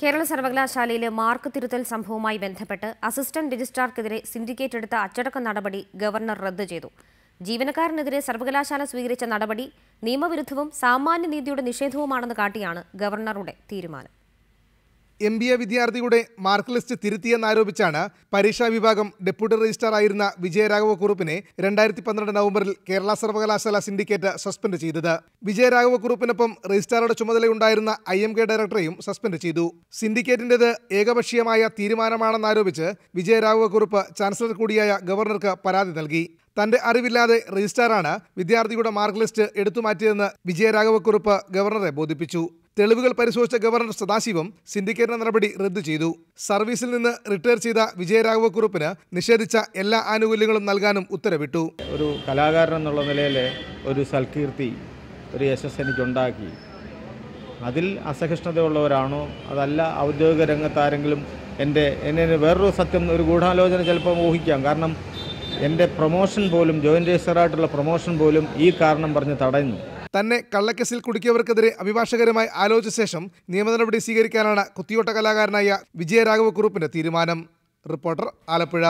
കേരള സർവകലാശാലയിലെ മാർക്ക് തിരുത്തൽ സംഭവവുമായി ബന്ധപ്പെട്ട് അസിസ്റ്റന്റ് രജിസ്ട്രാർക്കെതിരെ സിൻഡിക്കേറ്റ് എടുത്ത അച്ചടക്ക നടപടി ഗവർണർ റദ്ദു ചെയ്തു. ജീവനക്കാരനെതിരെ സർവകലാശാല സ്വീകരിച്ച നടപടി നിയമവിരുദ്ധവും സാമാന്യനീതിയുടെ നിഷേധവുമാണെന്ന് കാട്ടിയാണ് ഗവർണറുടെ തീരുമാനം. എം ബി എ വിദ്യാർത്ഥിയുടെ മാർക്ക് ലിസ്റ്റ് തിരുത്തിയെന്നാരോപിച്ചാണ് പരീക്ഷാ വിഭാഗം ഡെപ്യൂട്ടി രജിസ്ട്രാർ ആയിരുന്ന വിജയരാഘവ കുറുപ്പിനെ രണ്ടായിരത്തി പന്ത്രണ്ട് നവംബറിൽ കേരള സർവകലാശാല സിൻഡിക്കേറ്റ് സസ്പെൻഡ് ചെയ്തത്. വിജയരാഘവ കുറുപ്പിനൊപ്പം രജിസ്ട്രാറുടെ ചുമതലയുണ്ടായിരുന്ന ഐ എം കെ ഡയറക്ടറെയും സസ്പെൻഡ് ചെയ്തു. സിൻഡിക്കേറ്റിന്റെത് ഏകപക്ഷീയമായ തീരുമാനമാണെന്നാരോപിച്ച് വിജയരാഘവ കുറുപ്പ് ചാൻസലർ കൂടിയായ ഗവർണർക്ക് പരാതി നൽകി. തന്റെ അറിവില്ലാതെ രജിസ്ട്രാറാണ് വിദ്യാർത്ഥിയുടെ മാർക്ക് ലിസ്റ്റ് എടുത്തുമാറ്റിയതെന്ന് വിജയരാഘവക്കുറുപ്പ് ഗവർണറെ ബോധിപ്പിച്ചു. തെളിവുകൾ പരിശോധിച്ച ഗവർണർ സദാശിവം സിൻഡിക്കേറ്റ് നടപടി റദ്ദു ചെയ്തു. സർവീസിൽ നിന്ന് റിട്ടയർ ചെയ്ത വിജയരാഘവക്കുറുപ്പിന് നിഷേധിച്ച എല്ലാ ആനുകൂല്യങ്ങളും നൽകാനും ഉത്തരവിട്ടു. ഒരു കലാകാരൻ എന്നുള്ള നിലയിൽ ഒരു സൽകീർത്തി ഒരു യശസ് എനിക്കുണ്ടാക്കി. അതിൽ അസഹിഷ്ണുതയുള്ളവരാണോ? അതല്ല ഔദ്യോഗിക രംഗത്താരെങ്കിലും എന്റെ എന്നെ വേറൊരു സത്യം ഒരു ഗൂഢാലോചന ചിലപ്പോൾ ഊഹിക്കാം കാരണം എന്റെ പ്രൊമോഷൻ പോലും ജോയിന്റ് രജിസ്റ്ററായിട്ടുള്ള പ്രൊമോഷൻ പോലും ഈ കാരണം പറഞ്ഞ് തടയുന്നു. തന്നെ കള്ളക്കേസിൽ കുടുക്കിയവർക്കെതിരെ അഭിഭാഷകരുമായി ആലോചിച്ച ശേഷം നിയമ നടപടി സ്വീകരിക്കാനാണ് കുത്തിയോട്ട കലാകാരനായ വിജയരാഘവക്കുറുപ്പിന്റെ തീരുമാനം. റിപ്പോർട്ടർ ആലപ്പുഴ.